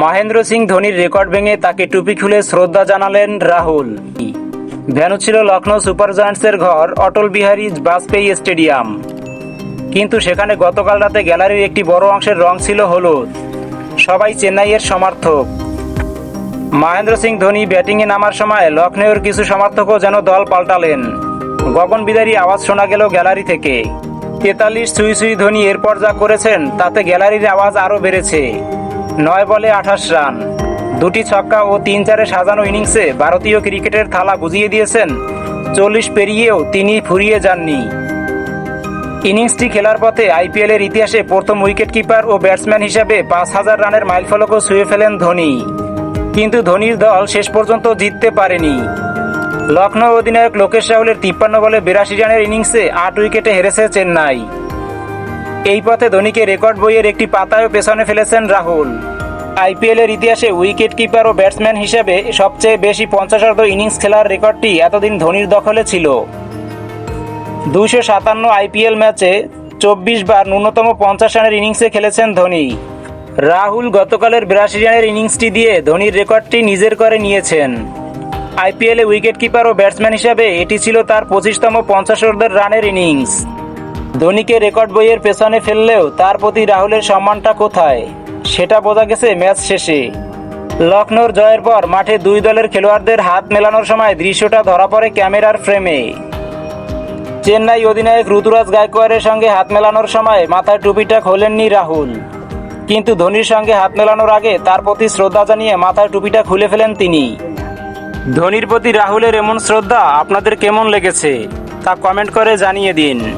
মহেন্দ্র সিং ধোনির রেকর্ড ভেঙে তাকে টুপি খুলে শ্রদ্ধা জানালেন রাহুল। ভেনু ছিল লখনৌ সুপার জায়ান্টসের ঘর, অটল বিহারী বাজপেয়ী স্টেডিয়াম। কিন্তু সেখানে গতকাল রাতে গ্যালারির একটি বড় অংশের রং ছিল হলুদ। সবাই চেন্নাইয়ের সমর্থক। মহেন্দ্র সিং ধোনি ব্যাটিংয়ে নামার সময় লখনৌর কিছু সমর্থকও যেন দল পাল্টালেন। গগন বিদারী আওয়াজ শোনা গেল গ্যালারি থেকে। তেতাল্লিশ সুই সুই ধোনি এরপর যা করেছেন, তাতে গ্যালারির আওয়াজ আরও বেড়েছে। নয় বলে আঠাশ রান। দুটি ছক্কা ও তিন চারে সাজানো ইনিংসে ভারতীয় ক্রিকেটের থালা বুঝিয়ে দিয়েছেন চল্লিশ পেরিয়েও তিনি ফুরিয়ে যাননি। ইনিংসটি খেলার পথে আইপিএলের ইতিহাসে প্রথম উইকেট কিপার ও ব্যাটসম্যান হিসাবে পাঁচ হাজার রানের মাইলফলকও ছুঁয়ে ফেলেন ধোনি। কিন্তু ধোনির দল শেষ পর্যন্ত জিততে পারেনি। লখনৌ অধিনায়ক লোকেশ রাহুলের তিপ্পান্ন বলে বিরাশি রানের ইনিংসে আট উইকেটে হেরেছে চেন্নাই। এই পথে ধোনিকে রেকর্ড বইয়ের একটি পাতায়ও পেছনে ফেলেছেন রাহুল। আইপিএলের ইতিহাসে উইকেট কিপার ও ব্যাটসম্যান হিসেবে সবচেয়ে বেশি পঞ্চাশার্ধ ইনিংস খেলার রেকর্ডটি এতদিন ধোনির দখলে ছিল। দুইশো সাতান্ন আইপিএল ম্যাচে চব্বিশ বার ন্যূনতম পঞ্চাশ রানের ইনিংসে খেলেছেন ধোনি। রাহুল গতকালের বিরাশি রানের ইনিংসটি দিয়ে ধোনির রেকর্ডটি নিজের করে নিয়েছেন। আইপিএলে উইকেট কিপার ও ব্যাটসম্যান হিসাবে এটি ছিল তার পঁচিশতম পঞ্চাশার্ধের রানের ইনিংস। ধোনিকে রেকর্ড বইয়ের পেছনে ফেললেও তার প্রতি রাহুলের সম্মানটা কোথায়? সেটা বোঝা গেছে ম্যাচ শেষে। লখনৌর জয়ের পর মাঠে দুই দলের খেলোয়াড়দের হাত মেলানোর সময় দৃশ্যটা ধরা পড়ে ক্যামেরার ফ্রেমে। চেন্নাই অধিনায়ক ঋতুরাজ গায়কোয়াড়ের সঙ্গে হাত মেলানোর সময় মাথায় টুপিটা খোলেননি রাহুল। কিন্তু ধোনির সঙ্গে হাত মেলানোর আগে তার প্রতি শ্রদ্ধা জানিয়ে মাথায় টুপিটা খুলে ফেলেন তিনি। ধোনির প্রতি রাহুলের এমন শ্রদ্ধা আপনাদের কেমন লেগেছে তা কমেন্ট করে জানিয়ে দিন।